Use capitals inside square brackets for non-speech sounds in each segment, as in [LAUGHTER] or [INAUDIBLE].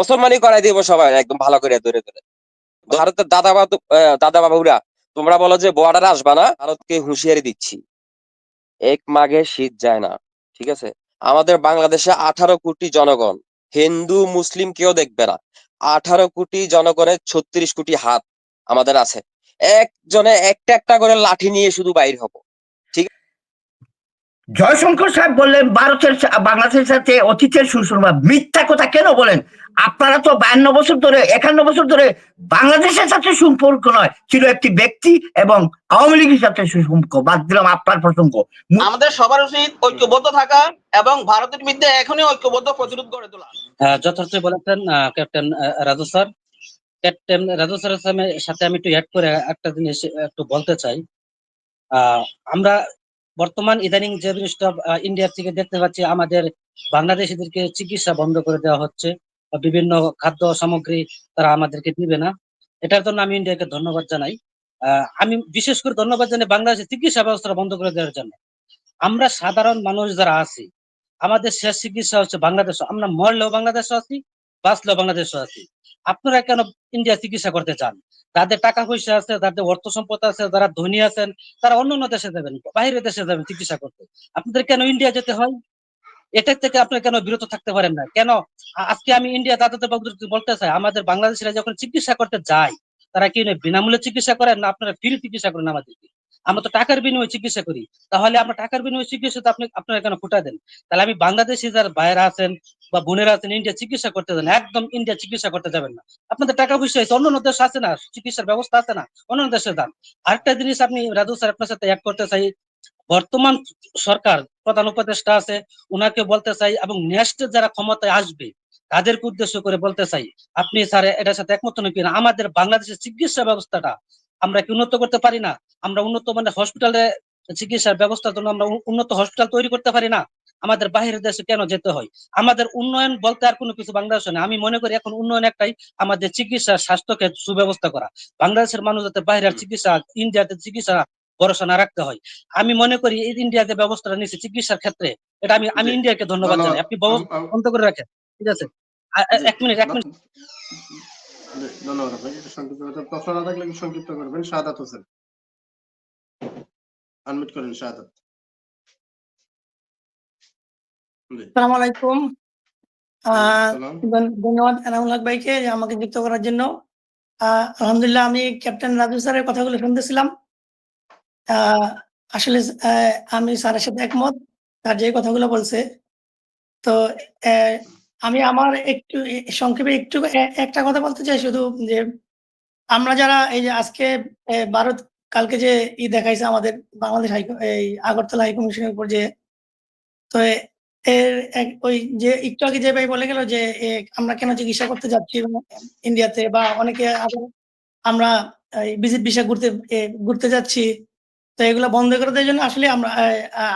মুসলমানই করাই দিব সবাই, একদম ভালো করে ধরে ধরে ভারতের দাদা বাবু দাদা বাবুরা তোমরা বলো যে বর্ডারে আসবা না, ভারতকে হুঁশিয়ারি দিচ্ছি। এক মাঘে শীত যায় না, ঠিক আছে? আমাদের বাংলাদেশে আঠারো কোটি জনগণ, হিন্দু, মুসলিম কেউ দেখবে না। আঠারো কোটি জনগণের ছত্রিশ কোটি হাত আমাদের আছে। একজনে একটা একটা করে লাঠি নিয়ে শুধু বাইর হব। জয়শঙ্কর সাহেব বললেন ভারতের সা- বাংলাদেশের সাথে অতীতের সুষমা মিথ্যা কথা কেন বলেন? আপনারা তো বায়ান্ন বছর ধরে একান্ন বছর ধরে বাংলাদেশের সাথে সম্পর্ক নয়। ছিল একটি ব্যক্তি এবং আওয়ামী লীগের সাথে সুসম্পর্ক। বাদ দিলাম আপনার প্রসঙ্গ। আমাদের সবার উচিত ঐক্যবদ্ধ থাকা এবং ভারতের বিরুদ্ধে এখনই ঐক্যবদ্ধ প্রতিরোধ গড়ে তোলা। আহ, যথার্থ বলেছেন আহ, ক্যাপ্টেন আহ, রাজু স্যার। ক্যাপ্টেন রাজু স্যারের সাথে আমি একটু অ্যাড করে একটা জিনিস একটু বলতে চাই। আহ, আমরা বর্তমান ইদানিং যে জিনিসটা আহ, ইন্ডিয়া থেকে দেখতে পাচ্ছি আমাদের বাংলাদেশিদেরকে চিকিৎসা বন্ধ করে দেওয়া হচ্ছে। বিভিন্ন খাদ্য সামগ্রী তারা আমাদেরকে দিবে না। এটার জন্য আমি ইন্ডিয়াকে ধন্যবাদ জানাই। আমি বিশেষ করে ধন্যবাদ জানাই বাংলাদেশের চিকিৎসা ব্যবস্থা বন্ধ করে দেওয়ার জন্য। আমরা সাধারণ মানুষ যারা আছি আমাদের শেষ চিকিৎসা হচ্ছে বাংলাদেশ। আমরা মরলেও বাংলাদেশে আছি বাঁচলেও বাংলাদেশে আছি। আপনারা কেন ইন্ডিয়া চিকিৎসা করতে চান? যাদের টাকা পয়সা আছে, যাদের অর্থ সম্পদ আছে, যারা ধনী আছেন, তারা অন্য অন্য দেশে যাবেন, বাইরের দেশে যাবেন চিকিৎসা করতে। আপনাদের কেন ইন্ডিয়া যেতে হয়? এটার থেকে আপনারা কেন বিরত থাকতে পারেন না? কেন? আজকে আমি ইন্ডিয়া দাদাদের বাবুদেরকে বলতে চাই? আমাদের বাংলাদেশিরা যখন চিকিৎসা করতে যায়, তারা কি বিনামূল্যে চিকিৎসা করেন না আপনারা ফ্রি চিকিৎসা করেন আমাদেরকে? আমরা তো টাকার বিনিময়ে চিকিৎসা করি। তাহলে আমরা টাকার বিনিময়ে চিকিৎসা আপনি আপনারা কেন ফুটা দেন? তাহলে আমি বাংলাদেশি যারা ভাইয়েরা আছেন বা বোনেরা আছেন, ইন্ডিয়া চিকিৎসা করতে যান, একদম ইন্ডিয়া চিকিৎসা করতে যাবেন না। আপনাদের টাকা পয়সা আছে অন্য অন্য দেশ আছে না, চিকিৎসার ব্যবস্থা আছে না অন্য অন্য দেশে যান। আরেকটা জিনিস আপনি, রাজু স্যার, আপনার সাথে এক করতে চাই, বর্তমান সরকার, প্রধান উপদেষ্টা আছে ওনাকে বলতে চাই এবং নেক্সট যারা ক্ষমতায় আসবে, তাদেরকে উদ্দেশ্য করে বলতে চাই, আপনি স্যার, এটার সাথে একমত নাকি না আমাদের বাংলাদেশের চিকিৎসা ব্যবস্থাটা আমরা কি উন্নত করতে পারি না? আমরা উন্নত মানে হসপিটালে চিকিৎসার ব্যবস্থার জন্য আমরা উন্নত হসপিটাল তৈরি করতে পারি না? আমাদের বাইরের দেশে কেন যেতে হয়? আমাদের উন্নয়ন বলতে আর কোনো কিছু বাংলাদেশে না আমি মনে করি এখন উন্নয়ন একটাই আমাদের চিকিৎসা স্বাস্থ্যকে সুব্যবস্থা করা। বাংলাদেশের মানুষ যাতে বাইরের চিকিৎসা ইন্ডিয়াতে চিকিৎসা ভরসা না রাখতে হয়। আমি মনে করি এই ইন্ডিয়া ব্যবস্থাটা নিচ্ছে চিকিৎসার ক্ষেত্রে। এটা আমি আমি ইন্ডিয়াকে ধন্যবাদ। জানাই। আপনি বন্ধ করে রাখেন। ঠিক আছে? এক মিনিট এক মিনিট। ধন্যবাদ আপনাকে। সংক্ষিপ্ত প্রশ্ন না থাকলে সংক্ষিপ্ত করবেন। শাহাদাত হোসেন। আনমিট করেন শাহাদাত। আলাইকুম। আহ, ধন্যবাদ এনামুল হক ভাইকে আমাকে যুক্ত করার জন্য। আলহামদুলিল্লাহ আমি ক্যাপ্টেন রাজু স্যারের কথাগুলো শুনতেছিলাম। আসলে আমি স্যারের সাথে একমত তার যে কথাগুলো বলছে। তো আমি আমার একটু সংক্ষেপে একটু একটা কথা বলতে চাই শুধু যে আমরা যারা এই যে আজকে ভারত কালকে যে ই দেখাইছে আমাদের বাংলাদেশ হাই এই আগরতলা হাই কমিশনের উপর যে তো এর ওই যে একটু আগে যে ভাই বলে গেল যে আমরা কেন চিকিৎসা করতে যাচ্ছি ইন্ডিয়াতে বা অনেকে আমরা ভিজিট ভিসা ঘুরতে ঘুরতে যাচ্ছি। তো এগুলো বন্ধ করে দেওয়ার জন্য আসলে আমরা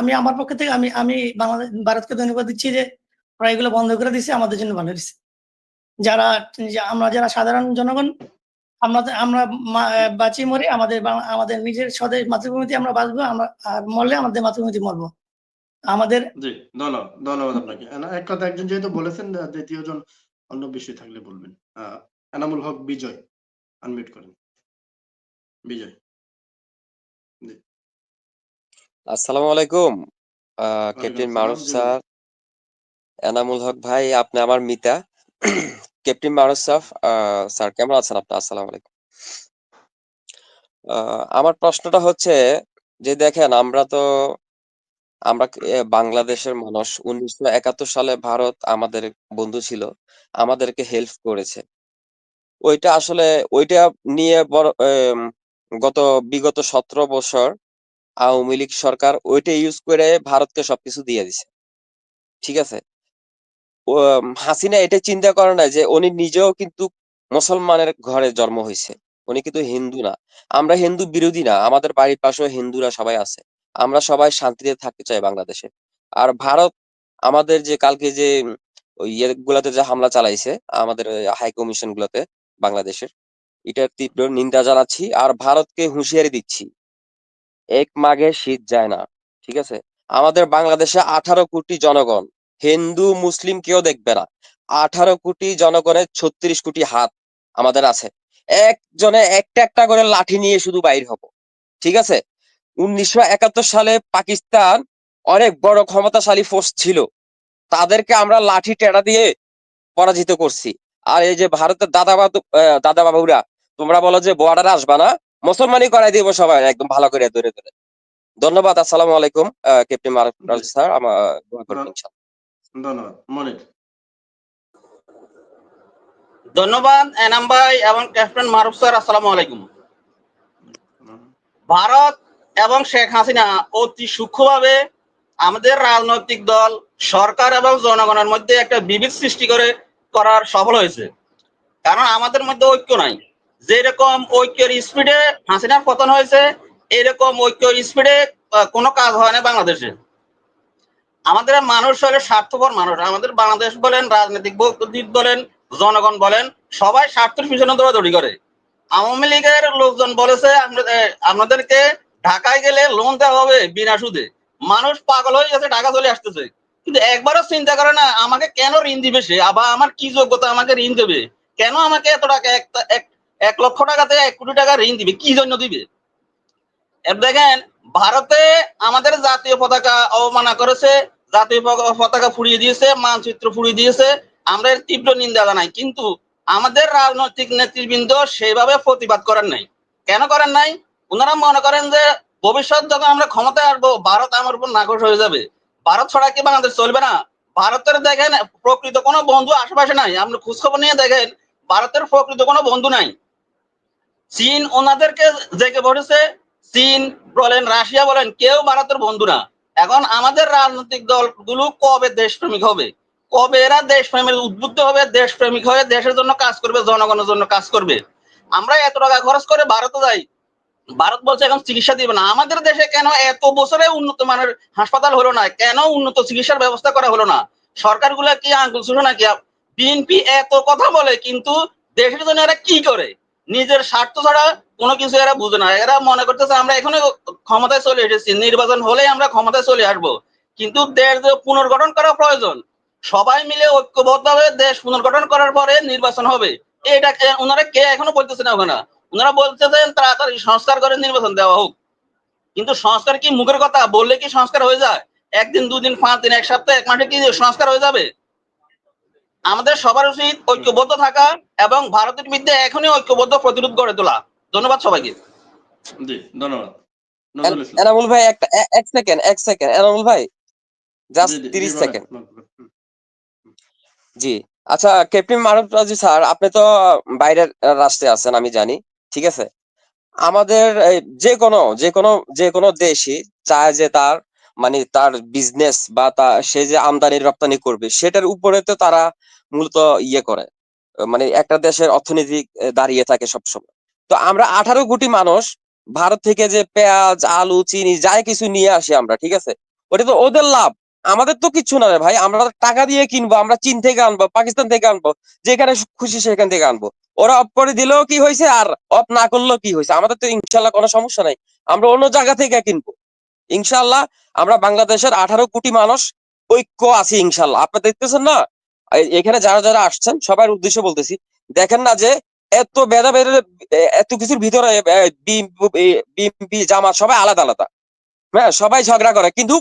আমি আমার পক্ষ থেকে, আমি আমি বাংলাদেশ, ভারতকে ধন্যবাদ দিচ্ছি যে, ওরা এগুলো বন্ধ করে দিচ্ছে আমাদের জন্য ভালো হয়েছে। যারা আমরা যারা সাধারণ জনগণ, আমরা আমরা বাঁচি মরে আমাদের আমাদের নিজের স্বদেশ মাতৃভূমিতে আমরা বাঁচবো, আমরা, আর মরলে আমাদের মাতৃভূমিতে মরবো। আমাদের জি ধন্যবাদ ধন্যবাদ আপনাকে। এক কথা একজন যেহেতু বলেছেন দ্বিতীয় জন অন্য বিষয় থাকলে বলবেন। এনামুল হক বিজয় আনমিট করেন। বিজয়। আসসালামু আলাইকুম ক্যাপ্টেন মারুফ স্যার এনামুল হক ভাই আপনি আমার মিতা। [CLEARS THROAT] ক্যাপ্টেন মারুফ স্যার আহ, স্যার কেমন আছেন আপনি? আসসালামু আলাইকুম। আহ, আমার প্রশ্নটা হচ্ছে যে দেখেন আমরা তো আমরা বাংলাদেশের মানুষ। উনিশশো একাত্তর সালে ভারত আমাদের বন্ধু ছিল, আমাদেরকে হেল্প করেছে। ওইটা আসলে, ওইটা নিয়ে বড় গত বিগত সতেরো বছর আওয়ামী লীগ সরকার ওইটা ইউজ করে ভারতকে সবকিছু দিয়ে দিছে। ঠিক আছে? হাসিনা এটা চিন্তা করে না যে উনি নিজেও কিন্তু মুসলমানের ঘরে জন্ম হয়েছে উনি কিন্তু হিন্দু না। আমরা হিন্দু বিরোধী না। আমাদের বাড়ির পাশেও হিন্দুরা সবাই আছে। আমরা সবাই শান্তিতে থাকতে চাই বাংলাদেশে। আর ভারত আমাদের যে কালকে যে ওই ইয়ে গুলাতে যে হামলা চালাইছে, আমাদের হাই কমিশন গুলাতে বাংলাদেশের, এটার তীব্র নিন্দা জানাচ্ছি আর ভারতকে হুঁশিয়ারি দিচ্ছি। এক মাঘে শীত যায় না, ঠিক আছে? আমাদের বাংলাদেশে আঠারো কোটি জনগণ, হিন্দু, মুসলিম কেউ দেখবে না। আঠারো কোটি জনগণের ছত্রিশ কোটি হাত আমাদের আছে। একজনে একটা একটা করে লাঠি নিয়ে শুধু বাইর হব, ঠিক আছে? উনিশশো একাত্তর সালে পাকিস্তান অনেক বড় ক্ষমতাশালী ফোর্স ছিল। তাদেরকে আমরা লাঠি টেড়া দিয়ে পরাজিত করছি। আর এই যে ভারতের দাদা বাবু দাদা বাবুরা তোমরা বলো যে বর্ডার আসবা না? মুসলমানই করাই দিব সবাই একদম ভালো করে ধরে ধরে। ধন্যবাদ আসসালামু আলাইকুম ক্যাপ্টেন মারুফ রাজ স্যার আমার। ধন্যবাদ। মনির। ধন্যবাদ এনাম ভাই এবং ক্যাপ্টেন মারুফ স্যার আসসালামু আলাইকুম। ভারত এবং শেখ হাসিনা অতি সূক্ষ্মভাবে আমাদের রাজনৈতিক দল, সরকার এবং জনগণের মধ্যে একটা বিভেদ সৃষ্টি করে করার সফল হয়েছে। কারণ আমাদের মধ্যে ঐক্য নাই। যেরকম ঐক্যের স্পিডে হাসিনার পতন হয়েছে, এরকম ঐক্য স্পিডে কোনো কাজ হয় না বাংলাদেশে। আমাদের মানুষ হলে স্বার্থপর মানুষ। আমাদের বাংলাদেশ বলেন, রাজনৈতিক বলেন, জনগণ বলেন, সবাই স্বার্থের পিছনে দৌড়াদৌড়ি করে। আওয়ামী লীগের লোকজন বলেছে আপনাদেরকে ঢাকায় গেলে লোন দেওয়া হবে বিনা সুদে। মানুষ পাগল হয়ে গেছে, ঢাকা চলে আসতেছে। কিন্তু একবারও চিন্তা করে না, আমাকে কেন ঋণ দিবে সে? আবার আমার কি যোগ্যতা, আমাকে ঋণ দেবে? কেন আমাকে এত টাকা, এক লক্ষ টাকাতে এক কোটি টাকা ঋণ দিবে? কি জন্য দিবে? দেখেন, ভারতে আমাদের জাতীয় পতাকা অবমাননা করেছে, জাতীয় পতাকা ফুরিয়ে দিয়েছে, মানচিত্র ফুরিয়ে দিয়েছে। আমরা তীব্র নিন্দা জানাই, কিন্তু আমাদের রাজনৈতিক নেতৃবৃন্দ সেভাবে প্রতিবাদ করেন নাই। কেন করেন নাই? ওনারা মনে করেন যে ভবিষ্যৎ যখন আমরা ক্ষমতায় আসব, ভারত আমার উপর নাকশ হয়ে যাবে। ভারত ছাড়া কি বাংলাদেশ চলবে না? ভারতের দেখেন, প্রকৃত কোনো বন্ধু আশেপাশে নাই। আপনি খোঁজখবর নিয়ে দেখেন, ভারতের প্রকৃত কোনো বন্ধু নাই। চীন ওনাদেরকে জেগে পড়েছে চীন বলেন, রাশিয়া বলেন, কেউ ভারতের বন্ধু না। এখন আমাদের রাজনৈতিক দলগুলো কবে দেশপ্রেমিক হবে? কবে এরা দেশপ্রেমের উদ্বুদ্ধ হবে? দেশপ্রেমিক হয়ে দেশের জন্য কাজ করবে, জনগণের জন্য কাজ করবে। আমরা এত টাকা খরচ করে ভারতে যাই। ভারত বলছে এখন চিকিৎসা দিবে না। আমাদের দেশে কেন এত বছরে উন্নত মানের হাসপাতাল হলো না? কেন উন্নত চিকিৎসার ব্যবস্থা করা হলো না? সরকারগুলো কি আঙ্গুল ছিল নাকি? বিএনপি এত কথা বলে, কিন্তু দেশের জন্য এরা কি করে? নিজের স্বার্থ ছাড়া কোনো কিছু এরা বুঝে না। এরা মনে করতেছে, আমরা এখানে ক্ষমতায় চলে এসেছি। নির্বাচন হলেই আমরা ক্ষমতায় চলে আসব। কিন্তু দেশ পুনর্গঠন করা প্রয়োজন, সবাই মিলে ঐক্যবদ্ধ ঐক্যবদ্ধভাবে দেশ পুনর্গঠন করার পরে নির্বাচন হবে। এটা ওনারা কে এখনও বলতেছে না ওখানে? ওনারা বলতেছেন তাড়াতাড়ি সংস্কার করে নির্বাচন দেওয়া হোক। কিন্তু সংস্কার কি মুখের কথা? বললে কি সংস্কার হয়ে যায়? একদিন দুদিন পাঁচ দিন এক সপ্তাহ এক মাসে কি সংস্কার হয়ে যাবে? আমাদের সবার উচিত ঐক্যবদ্ধ থাকা এবং ভারতের বিরুদ্ধে এখনই ঐক্যবদ্ধ প্রতিরোধ গড়ে তোলা। ধন্যবাদ সবাইকে। জি ধন্যবাদ। এনামুল ভাই একটা এক সেকেন্ড এক সেকেন্ড। এনামুল ভাই জাস্ট তিরিশ সেকেন্ড। জি আচ্ছা ক্যাপ্টেন মারুফ রাজু স্যার আপনি তো বাইরের রাষ্ট্রে আছেন আমি জানি। ঠিক আছে? আমাদের যে কোনো যে কোনো যে কোনো দেশই চায় যে তার মানে তার বিজনেস বা তা, সে যে আমদানি, রপ্তানি করবে, সেটার উপরে তো তারা মূলত ইয়ে করে। মানে একটা দেশের অর্থনীতি দাঁড়িয়ে থাকে সবসময়। তো আমরা আঠারো কোটি মানুষ, ভারত থেকে যে পেঁয়াজ, আলু, চিনি যাই কিছু নিয়ে আসি আমরা, ঠিক আছে? ওটা তো ওদের লাভ। আমাদের তো কিচ্ছু না রে ভাই, আমরা টাকা দিয়ে কিনবো, আমরা চীন থেকে আনব, পাকিস্তান থেকে আনব, যেখানে খুশি সেখান থেকে আনব। ওরা অফ করে দিলেও কি হয়েছে আর অফ না করলেও কি হয়েছে আমাদের তো ইনশাল্লাহ কোনো সমস্যা নাই। আমরা অন্য জায়গা থেকে কিনবো। ইনশাল্লাহ আমরা বাংলাদেশের আঠারো কোটি মানুষ ঐক্য আছি ইনশাল্লাহ আপনারা দেখতেছেন না? এখানে যারা যারা আসছেন, সবার উদ্দেশ্য বলতেছি, দেখেন না যে এত ভেদাভেদ, এত কিছুর ভিতরে বিএনপি জামাত সবাই আলাদা আলাদা। হ্যাঁ সবাই ঝগড়া করে। কিন্তু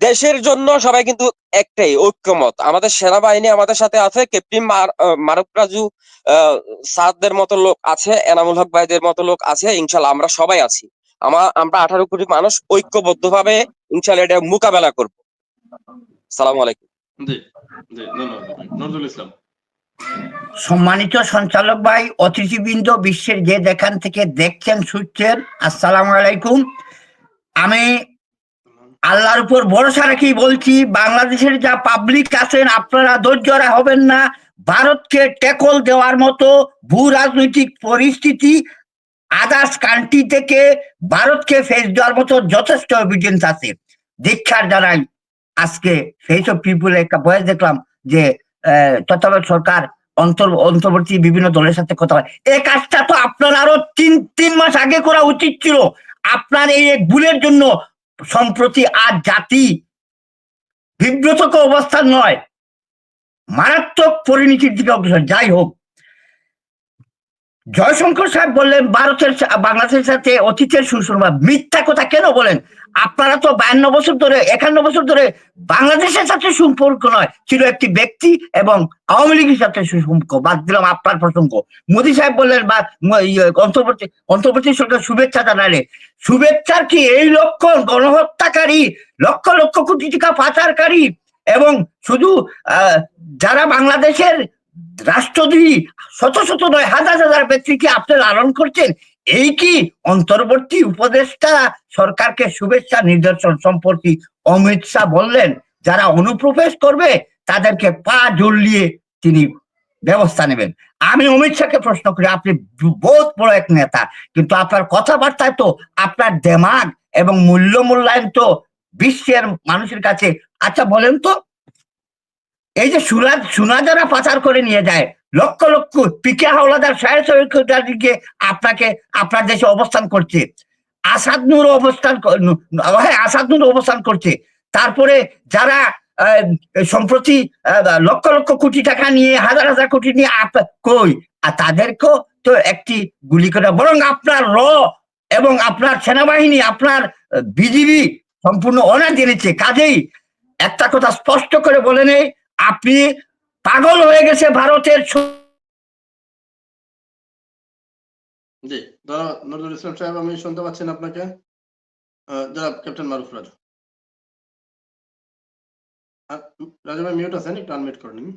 দেশের জন্য সবাই কিন্তু একটাই ঐক্যমত। আমাদের সেনাবাহিনী আমাদের সাথে আছে ক্যাপ্টেন মার- আহ, রাজু আহ, সাদদের মতো লোক আছে এনামুল হক ভাইদের মতো লোক আছে ইনশাল্লাহ আমরা সবাই আছি। আমার আমরা আঠারো কোটি মানুষ ঐক্যবদ্ধ ভাবে ইনশাল্লাহ এটা মোকাবেলা করব। সালাম আলাইকুম। জি জি ধন্যবাদ। নজরুল ইসলাম। সম্মানিত সঞ্চালক ভাই অতিথিবৃন্দ বিশ্বের যে যেখান থেকে দেখছেন শুনছেন আসসালামু আলাইকুম। আমি আল্লাহর উপর ভরসা রেখে বলছি, বাংলাদেশের যা পাবলিক আছেন, আপনারা ধৈর্যরা হবেন না। ভারতকে টেকল দেওয়ার মতো ভূ রাজনৈতিক পরিস্থিতি আদার্স কান্ট্রি থেকে ভারতকে ফেস দেওয়ার মতো যথেষ্ট এভিডেন্স আছে। দীক্ষার জানাই, আজকে সেই সব পিপুলের একটা বয়স দেখলাম যে তত্ত্বাবধায়ক সরকার অন্তর, অন্তর্বর্তী বিভিন্ন দলের সাথে কথা হয় এই কাজটা তো আপনার আরও তিন তিন মাস আগে করা উচিত ছিল। আপনার এই ভুলের জন্য সম্প্রতি আর জাতি বিব্রতক অবস্থা নয়। মারাত্মক পরিণতির দিকে অগ্রসর। যাই হোক জয়শঙ্কর সাহেব বললেন ভারতের বাংলাদেশের সাথে অতীতের সুসংবাদ মিথ্যা কথা কেন বলেন? আপনারা তো বায়ান্ন বছর ধরে একান্ন বছর ধরে বাংলাদেশের সাথে সম্পর্ক নয়। ছিল একটি ব্যক্তি এবং আওয়ামী লীগের সাথে সুসম্পর্ক বাদ দিলাম আপনার প্রসঙ্গ। মোদী সাহেব বললেন বা ইয়ে, অন্তর্বর্তী অন্তর্বর্তী সরকার শুভেচ্ছা জানালে। শুভেচ্ছার কি এই লক্ষণ গণহত্যাকারী লক্ষ লক্ষ কোটি টাকা পাচারকারী এবং শুধু যারা বাংলাদেশের রাষ্ট্রদ্রোহী শত শত নয়, হাজার হাজার ব্যক্তিকে আপনি লালন করছেন? এই কি অন্তর্বর্তী উপদেষ্টা সরকারকে শুভেচ্ছা নিদর্শন সম্পর্কে অমিত শাহ বললেন, যারা অনুপ্রবেশ করবে, তাদেরকে পা জড়িয়ে তিনি ব্যবস্থা নেবেন। আমি অমিত শাহকে প্রশ্ন করি, আপনি বহুত বড় এক নেতা, কিন্তু আপনার কথাবার্তায় তো আপনার দেমাগ এবং মূল্য মূল্যায়ন তো বিশ্বের মানুষের কাছে। আচ্ছা বলেন তো। এই যে সুরা সোনা যারা পাচার করে নিয়ে যায়, লক্ষ লক্ষ পিকে হাওলাদার সাহেব আপনাকে, আপনার দেশে অবস্থান করছে। আসাদ নূর অবস্থান হ্যাঁ আসাদ নূর অবস্থান করছে। তারপরে যারা সম্প্রতি লক্ষ লক্ষ কোটি টাকা নিয়ে, হাজার হাজার কোটি নিয়ে আপ- কই? আর তাদেরকেও তো একটি গুলি করে, বরং আপনার র এবং আপনার সেনাবাহিনী, আপনার বিজিবি সম্পূর্ণ অনার জেনেছে কাজেই একটা কথা স্পষ্ট করে বলে নেই আপনি পাগল হয়ে গেছে ভারতের জি নজরুল ইসলাম সাহেব, আমি শুনতে পাচ্ছেন আপনাকে? জনাব ক্যাপ্টেন মারুফ রাজু। রাজু ভাই মিউট আছেন? একটু আনমিউট করে নিন।